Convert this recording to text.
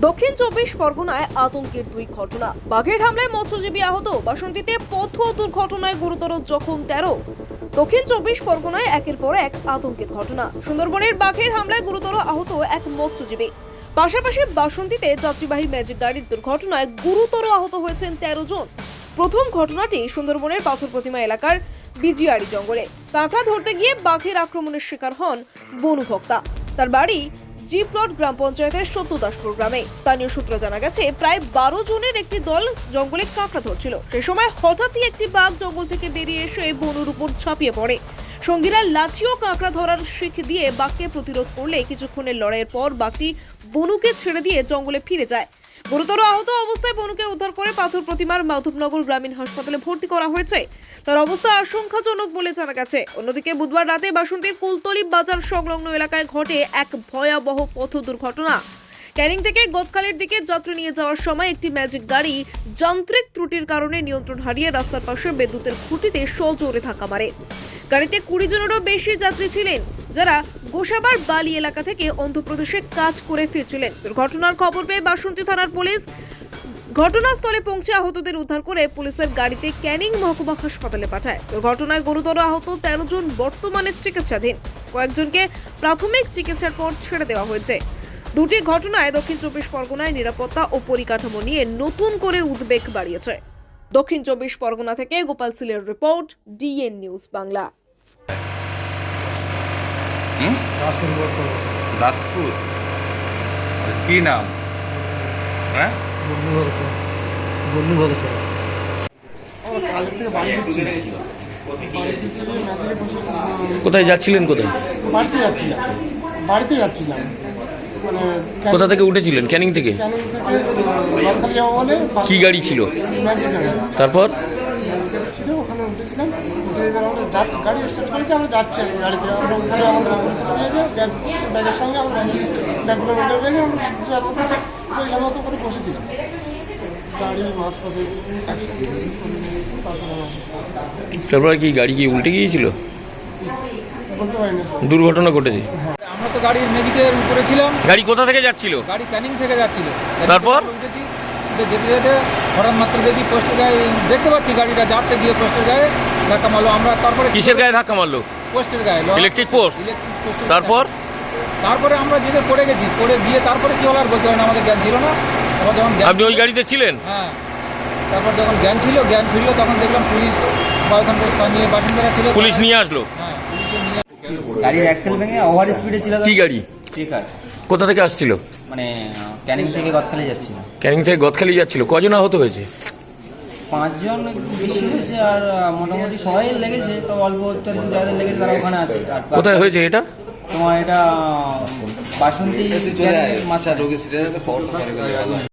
দক্ষিণ চব্বিশ পরগনায় আতঙ্কের দুই ঘটনা। বাঘের হামলায় মৎস্যজীবী আহত। বাসন্তীতে পথ দুর্ঘটনায় গুরুতর জখম তেরো। দক্ষিণ চব্বিশ পরগনায় একের পর এক আতঙ্কের ঘটনা। সুন্দরবনের বাঘের হামলায় গুরুতর আহত এক মৎস্যজীবী। পাশাপাশি বাসন্তীতে যাত্রীবাহী ম্যাজিক গাড়ির দুর্ঘটনায় গুরুতর আহত হয়েছেন তেরো জন। প্রথম ঘটনাটি সুন্দরবনের পাথর প্রতিমা এলাকার বিজিআরি জঙ্গলে। কাঁকড়া ধরতে গিয়ে বাঘের আক্রমণের শিকার হন বনু ভক্তা। তার বাড়ি জি প্লট গ্রাম পঞ্চায়েতের সত্যদাসপুর গ্রামে। স্থানীয় সূত্র জানা গেছে, প্রায় বারো জনের একটি দল জঙ্গলে কাঁকড়া ধরছিল। সে সময় হঠাৎই একটি বাঘ জঙ্গল থেকে বেরিয়ে এসে বনুর উপর ঝাঁপিয়ে পড়ে। সঙ্গীরা লাঠি ও কাঁকড়া ধরার শিখ দিয়ে বাঘকে প্রতিরোধ করলে কিছুক্ষণের লড়াইয়ের পর বাঘটি বনুকে ছেড়ে দিয়ে জঙ্গলে ফিরে যায়। গুরুতর আহত অবস্থায় বনুকে উদ্ধার করে পাথর প্রতিমার মাধবনগর গ্রামীণ হাসপাতালে ভর্তি করা হয়েছে। তার অবস্থা আশঙ্কাজনক বলে জানা গেছে। অন্যদিকে বুধবার রাতে বাসন্তীর কুলতলি বাজার সংলগ্ন এলাকায় ঘটে এক ভয়াবহ পথ দুর্ঘটনা। ক্যানিং থেকে গদখালির দিকে যাত্রী নিয়ে যাওয়ার সময় একটি ম্যাজিক গাড়ি যান্ত্রিক ত্রুটির কারণে নিয়ন্ত্রণ হারিয়ে রাস্তার পাশে বিদ্যুতের খুঁটিতে সজোরে ধাক্কা মারে। গাড়িতে কুড়ি জনেরও বেশি যাত্রী ছিলেন। যারা গোসাবার বালি এলাকা থেকে অন্ধ্রপ্রদেশে কাজ করে ফিরছিলেন। দুর্ঘটনার খবর পেয়ে বাসন্তী থানার পুলিশ ঘটনাস্থলে পৌঁছে আহতদের উদ্ধার করে পুলিশের গাড়িতে ক্যানিং মহকুমা হাসপাতালে পাঠায়। দুর্ঘটনায় গুরুতর আহত তেরো জন বর্তমানে চিকিৎসাধীন। কয়েকজনকে প্রাথমিক চিকিৎসার পর ছেড়ে দেওয়া হয়েছে। দুটি ঘটনায় দক্ষিণ চব্বিশ পরগনায় নিরাপত্তা ও পরিকাঠামো নিয়ে নতুন করে উদ্বেগ বাড়িয়েছে। দক্ষিণ চব্বিশ পরগনা থেকে গোপাল সিলের রিপোর্ট, ডিএন নিউজ বাংলা হুম দাসপুর বর্তমান দাসপুর আর কি নাম হ্যাঁ বন্যু ভগত বন্যু ভগত আমরা কাজের থেকে বাড়ি ফিরছি বাড়ি ফিরছি যে ম্যাচে বসে কোথায় যাচ্ছিলেন কোথায়? বাড়িতে যাচ্ছিলাম। বাড়িতে যাচ্ছিলাম। মানে কোথা থেকে উঠেছিলেন? ক্যানিং থেকে? কি গাড়ি ছিল? তারপর? ছিল ওখানে উঠেছিলাম। উঠে এবার আমরা যা- গাড়ি স্টার্ট করেছি আমরা যাচ্ছি গাড়িতে। আমরা উপরে আমাদের ব্যাগের সঙ্গে আমরা ব্যাগগুলো রেখে আমরা যার মতো পয়সা মতো করে বসেছিলাম গাড়ি তারপরে কি গাড়ি কি উল্টে গিয়েছিল? বলতে পারি না দুর্ঘটনা ঘটেছে। আমরা তো গাড়ির ম্যাজিকের উপরে ছিলাম। গাড়ি কোথা থেকে যাচ্ছিল? গাড়ি ক্যানিং থেকে যাচ্ছিল। তারপর? উঠেছি। উঠে যেতে যেতে হঠাৎ মাত্র দেখি পোস্টের গায়ে দেখতে পাচ্ছি গাড়িটা যাচ্ছে গিয়ে পোস্টের গায়ে ধাক্কা মারলো। আমরা তারপরে কিসের গায়ে ধাক্কা মারলো? পোস্টের গায়ে ইলেকট্রিক পোস্ট ইলেকট্রিক পোস্টের তারপর? তারপরে আমরা যেতে পড়ে গেছি। পড়ে গিয়ে তারপরে কি হলো আর বলতে না আমাদের জ্ঞান ছিল না। আবার যখন আপনি ওই গাড়িতে ছিলেন? হ্যাঁ। তারপর যখন জ্ঞান ছিল জ্ঞান ফিরলো তখন দেখলাম পুলিশ বা ওখানকার স্থানীয় বাসিন্দারা ছিল। পুলিশ নিয়ে আসলো? হ্যাঁ পুলিশে নিয়ে গাড়ির অ্যাক্সেল ভেঙে ওভার স্পিডে ছিল কি গাড়ি? ট্রিকার কোথা থেকে আসছিল? মানে ক্যানিং থেকে গদখালি যাচ্ছিল। ক্যানিং থেকে গদখালি যাচ্ছিল। কজন আহত হয়েছে? পাঁচজন বেশি হয়েছে আর মোটামুটি সবাই লেগেছে তো অল্প একটু যাদের লেগেছে তারা ওখানে আছে। কোথায় হয়েছে এটা? তোমার এটা বাসন্তী মাছা রোগী